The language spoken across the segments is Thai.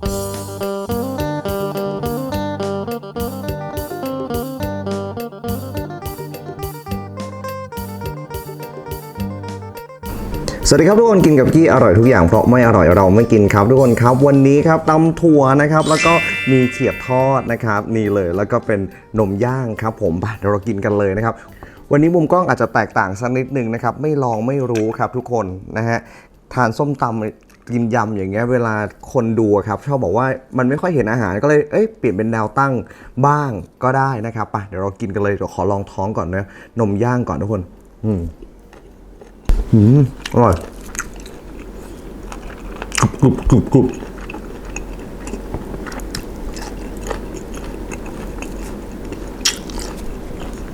สวัสดีครับทุกคนกินกับกี้อร่อยทุกอย่างเพราะไม่อร่อยเราไม่กินครับ ทุกคนครับวันนี้ครับตำถั่วนะครับ แล้วก็มีเขียดทอดนะครับนี่เลยแล้วก็เป็นนมย่างครับ ผมไปเดี๋ยวเรากินกันเลยนะครับ วันนี้มุมกล้องอาจจะแตกต่างสักนิดนึงนะครับ ไม่ลองไม่รู้ครับทุกคนนะฮะทานส้มตำ กินยำอย่างเงี้ยเวลาคนดูอะครับชอบบอกว่ามันไม่ค่อยเห็นอาหารก็เลยเอ้ยเปลี่ยนเป็นแนวตั้งบ้างก็ได้นะครับไปเดี๋ยวเรากินกันเลยเดี๋ยวขอลองท้องก่อนนะนมย่างก่อนทุกคน อืมอืมอร่อยกรุบกรุบกรุบกรุบ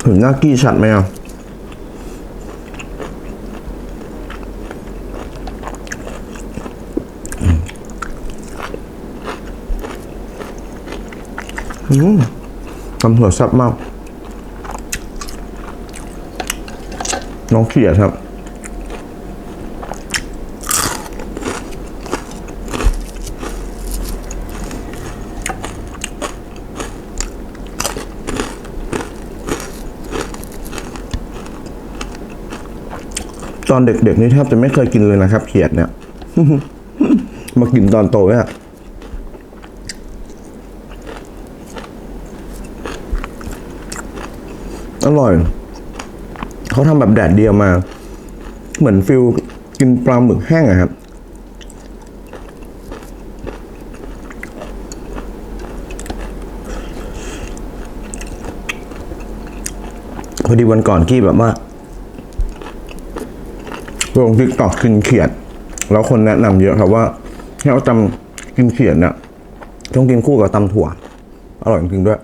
เห็นหน้ากี้ชัดไหมอะ อืมตำถั่วแซ่บมาก น้องเขียดครับ ตอนเด็กๆนี่แทบจะไม่เคยกินเลยนะครับ เขียดเนี่ย มากินตอนโตเนี่ย อร่อย เขาทำแบบแดดเดียวมา เหมือนฟิลกินปลาหมึกแห้งอะครับพอดีวันก่อนกี้แบบว่าลงทิกตอกกินเขียด แล้วคนแนะนำเยอะครับว่าให้เอาตำกินเขียดเนี่ยต้องกินคู่กับตำถั่ว อร่อยจริงด้วย อื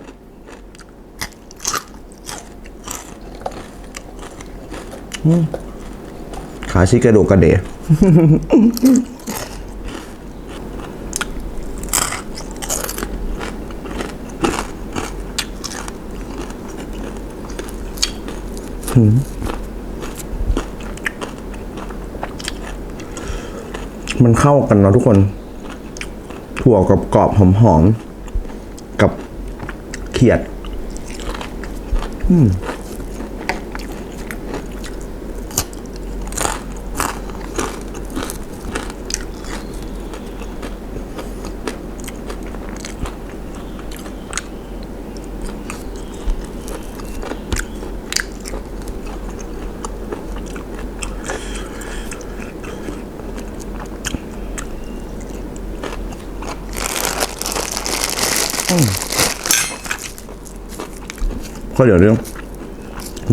ม ขาชิกระดูกกระเดะมันเข้ากันเนาะทุกคน ถั่วกับกรอบๆหอมๆกับเขียด ก็เดี๋ยวเรื่อง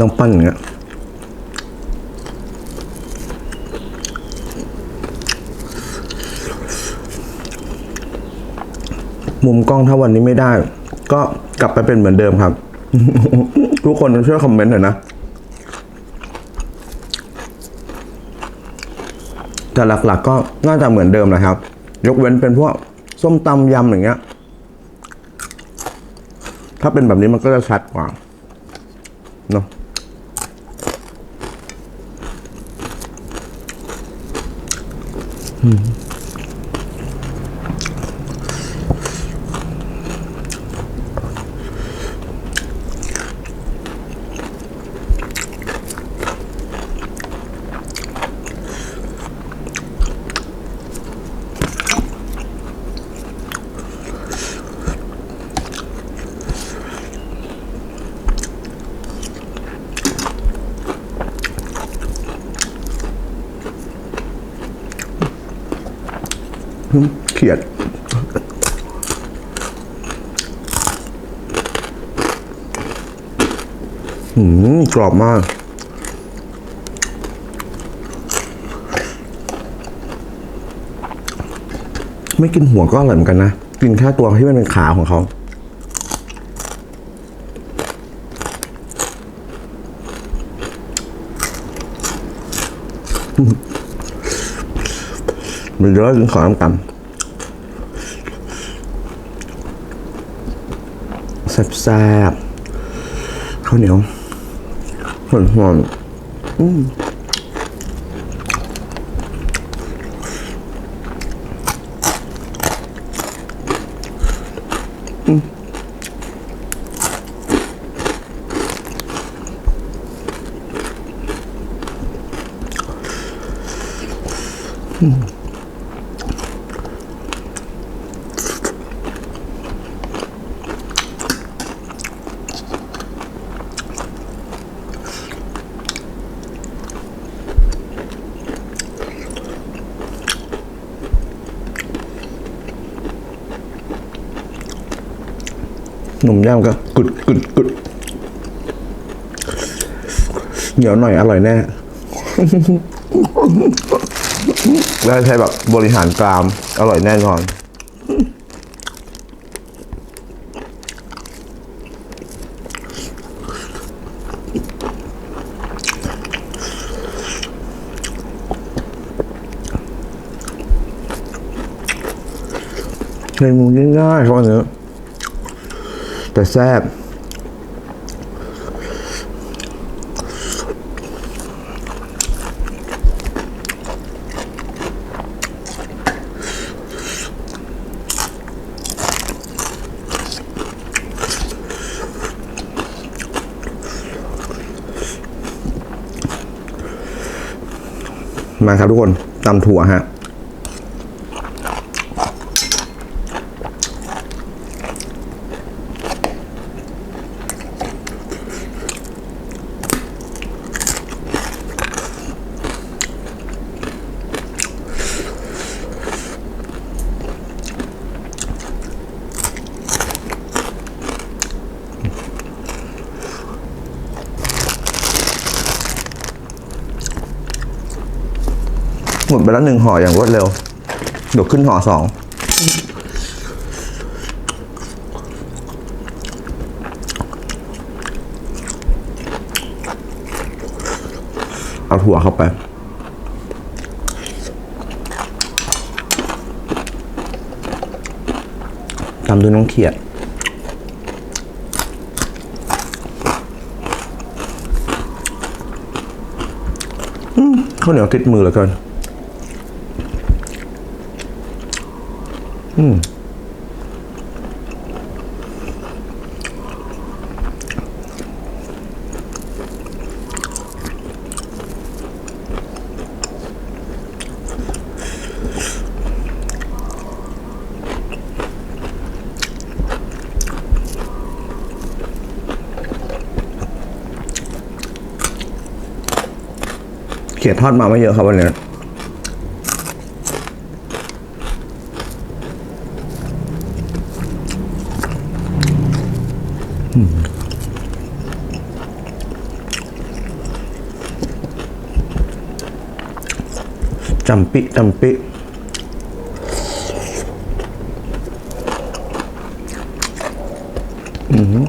ต้องปั้นอย่างเงี้ยมุมกล้องถ้าวันนี้ไม่ได้ ก็กลับไปเป็นเหมือนเดิมครับ ทุกคนช่วยคอมเมนต์หน่อยนะ แต่หลักๆก็น่าจะเหมือนเดิมนะครับ ยกเว้นเป็นพวกส้มตำยำอย่างเงี้ย ถ้าเป็นแบบนี้มันก็จะชัดกว่าเนาะ เขียดหืมกรอบมากไม่กินหัวก็อร่อยเหมือนกันนะ กินแค่ตัวที่มันเป็นขาของเขามันเยอะกินขอน้ำกันแซ่บๆข้าวเหนียวหอนหอนๆอืม หนุ่มย่างก็กุดกุดกุดเหนียวหน่อยอร่อยแน่แล้วใช้แบบบริหารกราม อร่อยแน่นอน เมนูง่ายๆครับอันนี้ แต่แซ่บมาครับทุกคนตำถั่วฮะ หมดไปแล้วหนึ่งห่ออย่างรวดเร็วเดี๋ยวขึ้นห่อสองเอาถั่วเข้าไป ตามด้วยน้องเขียดข้าวเหนียวติดมือเหลือเกิน อืมเขียดทอดมาไม่เยอะครับวันนี้ จำปิจำปิอือหือ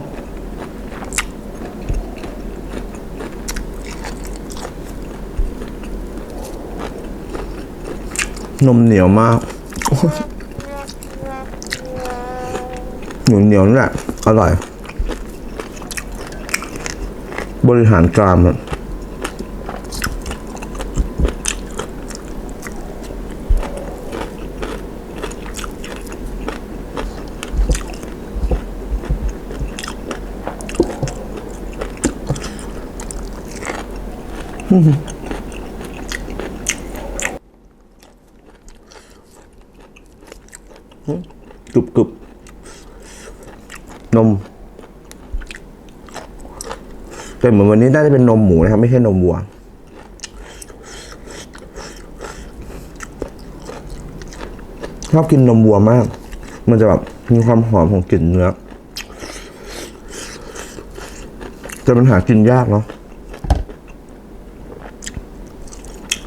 นมเหนียวมากเหนียวเหนียวๆนี่แหละอร่อย บริหารกรามอะ กรุบกรุบนมแต่เหมือนวันนี้น่าจะเป็นนมหมูนะครับ ไม่ใช่นมวัวชอบกินนมวัวมาก มันจะแบบมีความหอมของกลิ่นเนื้อแต่มันหากินยากเนาะ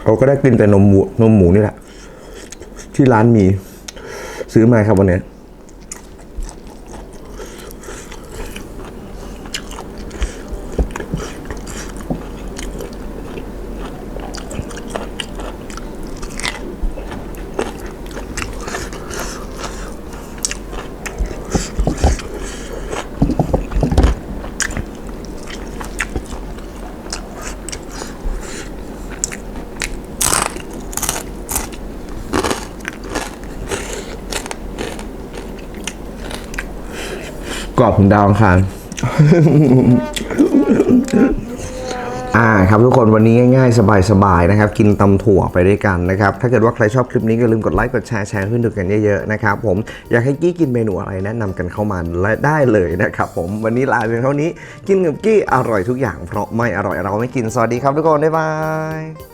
เราก็ได้กินแต่นมวัวนมหมูนี่แหละ ที่ร้านมีซื้อมาครับวันนี้ รอบถึงดาวอังคารอ่าครับทุกคนวันนี้ง่ายๆ สบายๆนะครับ กินตำถั่วไปด้วยกันนะครับ ถ้าเกิดว่าใครชอบคลิปนี้ก็อย่าลืมกดไลค์กดแชร์แชร์ให้ดูกันเยอะๆนะครับผมอยากให้กี้กินเมนูอะไรแนะนำกันเข้ามาและได้เลยนะครับผมวันนี้ลาเพียงเท่านี้ กินกับกี้อร่อยทุกอย่างเพราะไม่อร่อยเราไม่กินสวัสดีครับทุกคนบ๊ายบาย